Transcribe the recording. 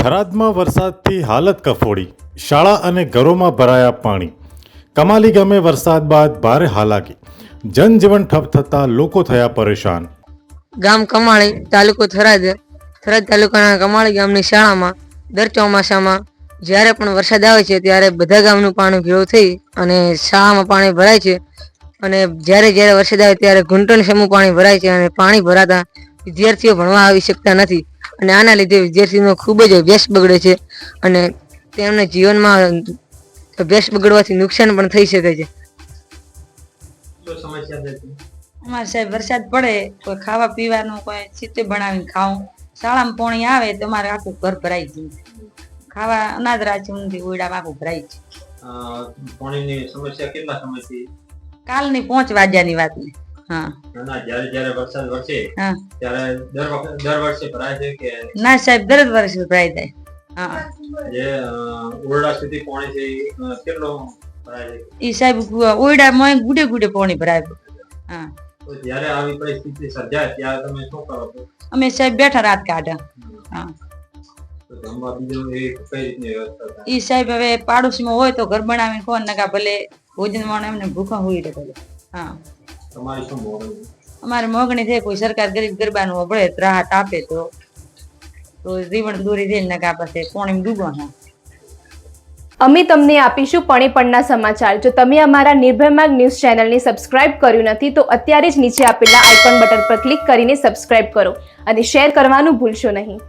થરાદમાં વરસાદથી હાલત કફોડી. શાળા અને ઘરોમાં ભરાયા પાણી. કમાલી ગામે વરસાદ બાદ ભારે હાલાકી. જનજીવન ઠપ થતાં લોકો થયા પરેશાન. ગામ કમાળી, તાલુકો થરાદ થરાદ તાલુકાના કમાળી ગામની શાળામાં દર ચોમાસામાં જ્યારે પણ વરસાદ આવે છે ત્યારે બધા ગામનું પાણી ભેળું થઈ અને શાળામાં પાણી ભરાય છે. અને જ્યારે જ્યારે વરસાદ આવે ત્યારે ઘૂંટણ સમૂહ પાણી ભરાય છે અને પાણી ભરાતા વિદ્યાર્થીઓ ભણવા આવી શકતા નથી. અને આના લીધે વિદ્યાર્થીનો ખૂબ જ અભ્યાસ બગડે છે અને તેમને જીવનમાં અભ્યાસ બગડવાથી નુકસાન પણ થઈ શકે છે. અમારે સાહેબ વરસાદ પડે તો ખાવા પીવાનું કોઈ ચિત્તે બનાવીને ખાવું. શાળામાં પાણી આવે તો અમારે આખું ઘર ભરાઈ જાય. ખાવા અનાજ રાચી ઊંધી ઓયડામાં આખું ભરાઈ જાય. પાણીની સમસ્યા કેટલા સમયથી? કાલની પાંચ વાગ્યાની વાત ને ના હા. દર વર્ષે સાહેબ ભરાઈ જાય. ઓરડા ઈ સાહેબ ઓયડામાં ગુડે ગુડે પાણી ભરાય. હા. જ્યારે આવી પરિસ્થિતિ સર્જાય ત્યારે તમે શું કરો છો? અમે સાહેબ બેઠા રાત કાઢ્યા ઈ સાહેબ હવે પાડોશીમાં હોય તો ઘર બનાવીને કોણ નકા ભલે ભોજન વાળા એમને ભૂખા હોય તો ભલે. હા. તમારી શું મોગણી અમારે મોગણી છે કોઈ સરકાર ગરીબ ગરબાનું અભળે રાહત આપે તો. તો જીવન દોરી દે નકા પાસે પોણી ડૂબો હા? અમે તમને આપીશું પણે પણના સમાચાર. જો તમે અમારા નિર્ભય માર્ગ ન્યૂઝ ચેનલને સબસ્ક્રાઇબ કર્યું નથી તો અત્યારે જ નીચે આપેલા આઇકોન બટન પર ક્લિક કરીને સબસ્ક્રાઇબ કરો અને શેર કરવાનું ભૂલશો નહીં.